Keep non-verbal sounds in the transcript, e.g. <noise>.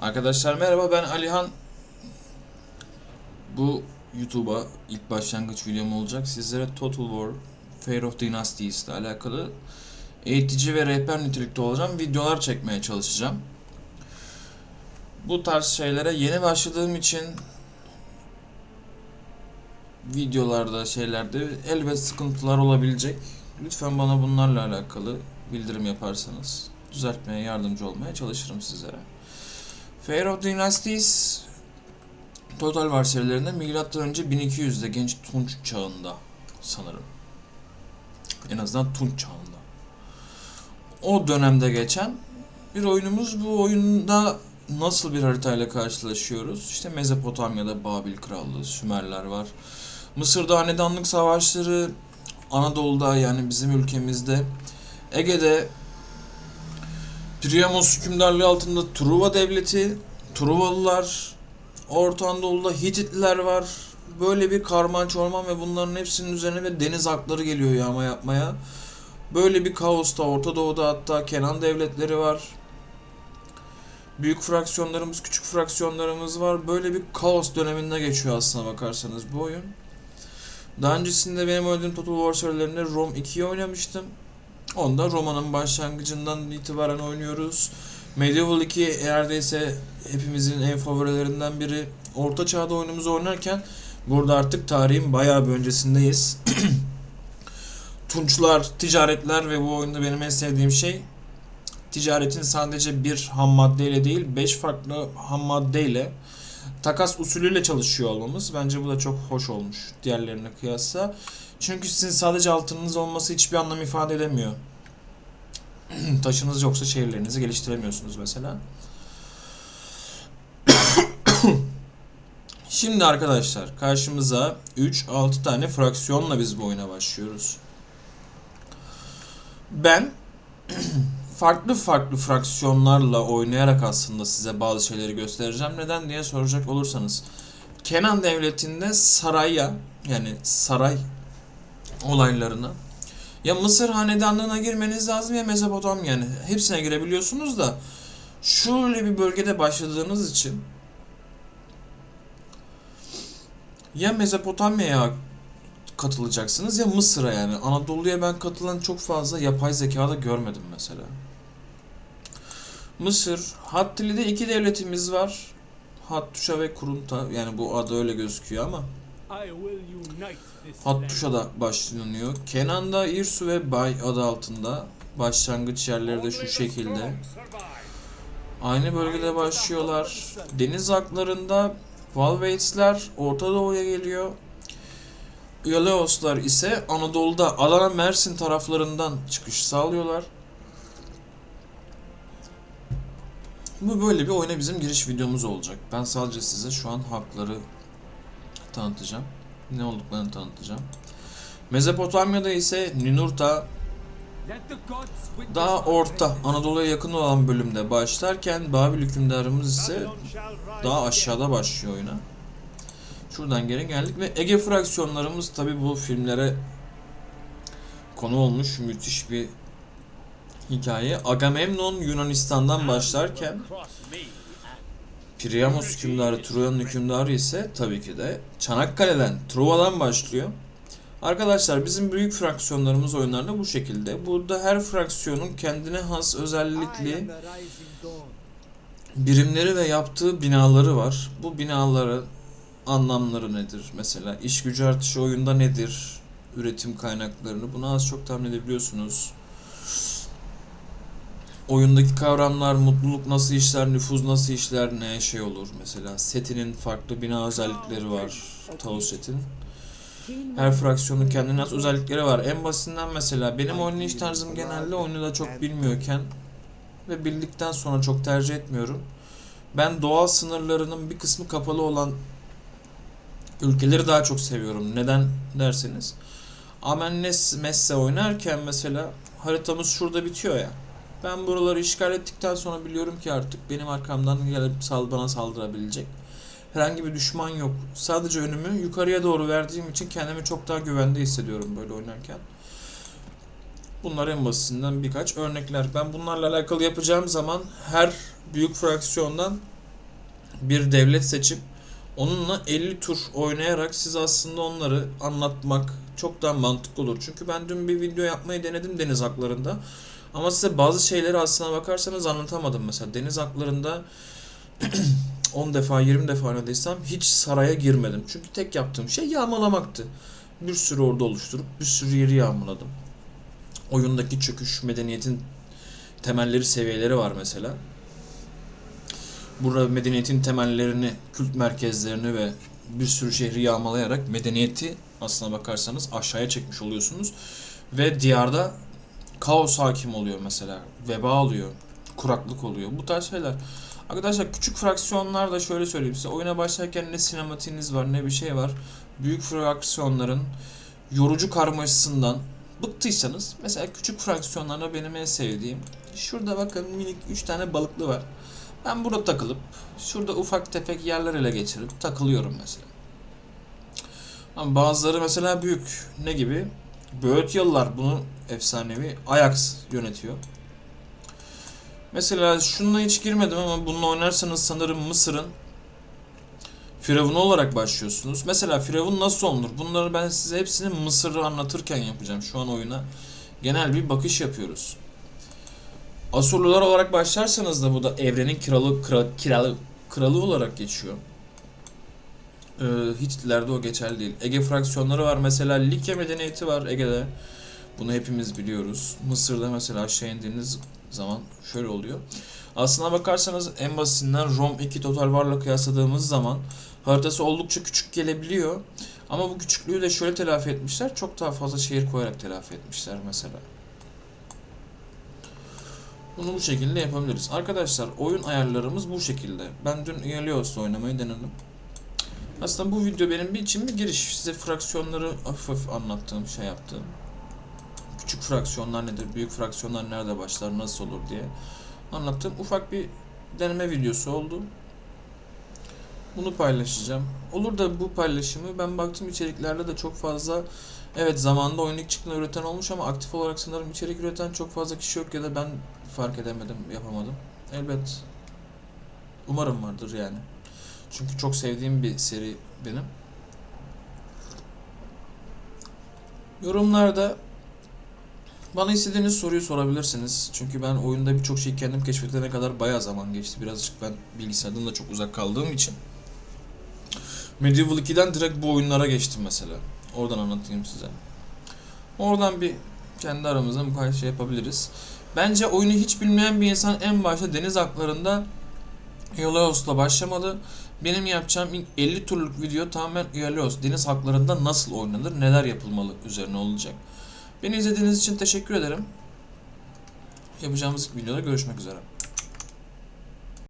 Arkadaşlar merhaba ben Alihan. Bu YouTube'a ilk başlangıç videom olacak. Sizlere Total War Fate of Dynasties ile alakalı eğitici ve rehber nitelikte olacağım videolar çekmeye çalışacağım. Bu tarz şeylere yeni başladığım için videolarda şeylerde elbet sıkıntılar olabilecek. Lütfen bana bunlarla alakalı bildirim yaparsanız düzeltmeye yardımcı olmaya çalışırım sizlere. Fate of Dynasties Total War serilerinde milattan önce 1200'de genç Tunç çağında sanırım. En azından Tunç çağında. O dönemde geçen bir oyunumuz. Bu oyunda nasıl bir haritayla karşılaşıyoruz? İşte Mezopotamya'da Babil Krallığı, Sümerler var. Mısır'da hanedanlık savaşları, Anadolu'da yani bizim ülkemizde, Ege'de Priamos hükümdarlığı altında Truva devleti, Truvalılar, Orta Anadolu'da Hititliler var. Böyle bir karman çorman ve bunların hepsinin üzerine ve deniz akları geliyor yağma yapmaya. Böyle bir kaosta Orta Doğu'da hatta Kenan devletleri var. Büyük fraksiyonlarımız, küçük fraksiyonlarımız var. Böyle bir kaos döneminde geçiyor aslına bakarsanız bu oyun. Daha öncesinde benim oynadığım Total War serilerinde Rome 2'yi oynamıştım. Onda romanın başlangıcından itibaren oynuyoruz. Medieval 2 neredeyse hepimizin en favorilerinden biri. Orta çağda oyunumuzu oynarken burada artık tarihin bayağı bir öncesindeyiz. <clears throat> Tunçlar, ticaretler ve bu oyunda benim en sevdiğim şey ticaretin sadece bir ham maddeyle değil, 5 farklı ham maddeyle takas usulüyle çalışıyor olmamız. Bence bu da çok hoş olmuş diğerlerine kıyasla. Çünkü sizin sadece altınınız olması hiçbir anlam ifade edemiyor. <clears throat> Taşınız yoksa şehirlerinizi geliştiremiyorsunuz mesela. <clears throat> Şimdi arkadaşlar karşımıza 3-6 tane fraksiyonla biz bu oyuna başlıyoruz. Ben <clears throat> farklı farklı fraksiyonlarla oynayarak aslında size bazı şeyleri göstereceğim. Neden diye soracak olursanız. Kenan Devleti'nde saraya yani saray olaylarına ya Mısır hanedanlığına girmeniz lazım ya Mezopotamya yani hepsine girebiliyorsunuz da şöyle bir bölgede başladığınız için ya Mezopotamya'ya katılacaksınız ya Mısır'a yani. Anadolu'ya ben katılan çok fazla yapay zekada görmedim mesela. Mısır, Hattili'de iki devletimiz var. Hattuşa ve Kurunta. Yani bu adı öyle gözüküyor ama. Hattuşa'da başlanıyor. Kenan'da İrsu ve Bay adı altında. Başlangıç yerleri de şu şekilde. Aynı bölgede başlıyorlar. Deniz aklarında Valvaites'ler Orta Doğu'ya geliyor. Iolaoslar ise Anadolu'da Adana Mersin taraflarından çıkış sağlıyorlar. Bu böyle bir oyuna bizim giriş videomuz olacak. Ben sadece size şu an hakları tanıtacağım. Ne olduklarını tanıtacağım. Mezopotamya'da ise Ninurta daha orta Anadolu'ya yakın olan bölümde başlarken Babil hükümdarımız ise daha aşağıda başlıyor oyuna. Şuradan geri geldik ve Ege fraksiyonlarımız tabi bu filmlere konu olmuş müthiş bir hikaye. Agamemnon Yunanistan'dan başlarken Priamos hükümdarı Truva'nın hükümdarı ise tabii ki de Çanakkale'den Truva'dan başlıyor. Arkadaşlar bizim büyük fraksiyonlarımız oyunlarda bu şekilde. Burada her fraksiyonun kendine has özellikli birimleri ve yaptığı binaları var. Bu binaların anlamları nedir? Mesela iş gücü artışı oyunda nedir? Üretim kaynaklarını bunu az çok tahmin edebiliyorsunuz. Oyundaki kavramlar, mutluluk nasıl işler, nüfuz nasıl işler, ne şey olur mesela. Setinin farklı bina özellikleri var, Taos setin. Her fraksiyonun kendine has özellikleri var. En basitinden mesela benim oynayış tarzım genelde oyunu da çok bilmiyorken ve bildikten sonra çok tercih etmiyorum. Ben doğal sınırlarının bir kısmı kapalı olan ülkeleri daha çok seviyorum. Neden derseniz. Amennes Messe oynarken mesela haritamız şurada bitiyor ya. Ben buraları işgal ettikten sonra biliyorum ki artık benim arkamdan gelip sal bana saldırabilecek. Herhangi bir düşman yok. Sadece önümü yukarıya doğru verdiğim için kendimi çok daha güvende hissediyorum böyle oynarken. Bunlar en basitinden birkaç örnekler. Ben bunlarla alakalı yapacağım zaman her büyük fraksiyondan bir devlet seçip onunla 50 tur oynayarak siz aslında onları anlatmak çok daha mantıklı olur. Çünkü ben dün bir video yapmayı denedim deniz haklarında. Ama size bazı şeyleri aslına bakarsanız anlatamadım. Mesela deniz haklarında <clears throat> 10 defa 20 defa oynadıysam hiç saraya girmedim. Çünkü tek yaptığım şey yağmalamaktı. Bir sürü ordu oluşturup bir sürü yeri yağmaladım. Oyundaki çöküş, medeniyetin temelleri seviyeleri var mesela. Burada medeniyetin temellerini, kült merkezlerini ve bir sürü şehri yağmalayarak medeniyeti aslına bakarsanız aşağıya çekmiş oluyorsunuz. Ve diyarda kaos hakim oluyor mesela. Veba oluyor. Kuraklık oluyor. Bu tarz şeyler. Arkadaşlar küçük fraksiyonlar da şöyle söyleyeyim size. Oyuna başlarken ne sinematiğiniz var ne bir şey var. Büyük fraksiyonların yorucu karmaşasından bıktıysanız mesela küçük fraksiyonlarda benim en sevdiğim şurada bakın minik 3 tane balıklı var. Ben burada takılıp şurada ufak tefek yerler ele geçirip takılıyorum mesela. Ama bazıları mesela büyük. Ne gibi? Böğütyalılar bunu efsanevi Ajax yönetiyor. Mesela şununla hiç girmedim ama bununla oynarsanız sanırım Mısır'ın Firavunu olarak başlıyorsunuz. Mesela Firavun nasıl olunur? Bunları ben size hepsini Mısır'ı anlatırken yapacağım. Şu an oyuna genel bir bakış yapıyoruz. Asurlular olarak başlarsanız da bu da evrenin kralı kra, kralı kralı olarak geçiyor. Ee, Hitlilerde o geçerli değil. Ege fraksiyonları var. Mesela Likya medeniyeti var Ege'de. Bunu hepimiz biliyoruz. Mısır'da mesela aşağı indiğiniz zaman şöyle oluyor. Aslına bakarsanız en basitinden Rom 2 Total War'la kıyasladığımız zaman haritası oldukça küçük gelebiliyor. Ama bu küçüklüğü de şöyle telafi etmişler. Çok daha fazla şehir koyarak telafi etmişler mesela. Bunu bu şekilde yapabiliriz. Arkadaşlar oyun ayarlarımız bu şekilde. Ben dün Ialios'ta oynamayı denedim. Aslında bu video benim için bir giriş. Size fraksiyonları hafif hafif anlattığım, şey yaptığım. Küçük fraksiyonlar nedir, büyük fraksiyonlar nerede başlar, nasıl olur diye anlattığım ufak bir deneme videosu oldu. Bunu paylaşacağım. Olur da bu paylaşımı ben baktım içeriklerde de çok fazla evet zamanında oyun ilk çıktığında üreten olmuş ama aktif olarak sanırım içerik üreten çok fazla kişi yok ya da ben fark edemedim, yapamadım. Elbet umarım vardır yani. Çünkü çok sevdiğim bir seri benim. Yorumlarda bana istediğiniz soruyu sorabilirsiniz. Çünkü ben oyunda birçok şeyi kendim keşfedene kadar bayağı zaman geçti. Birazcık ben bilgisayardan da çok uzak kaldığım için. Medieval 2'den direkt bu oyunlara geçtim mesela. Oradan anlatayım size. Oradan bir kendi aramızda bir şey yapabiliriz. Bence oyunu hiç bilmeyen bir insan en başta deniz haklarında Iolios'la başlamalı. Benim yapacağım ilk 50 turluk video tamamen Iolios deniz haklarında nasıl oynanır, neler yapılmalı üzerine olacak. Beni izlediğiniz için teşekkür ederim. Yapacağımız videoda görüşmek üzere.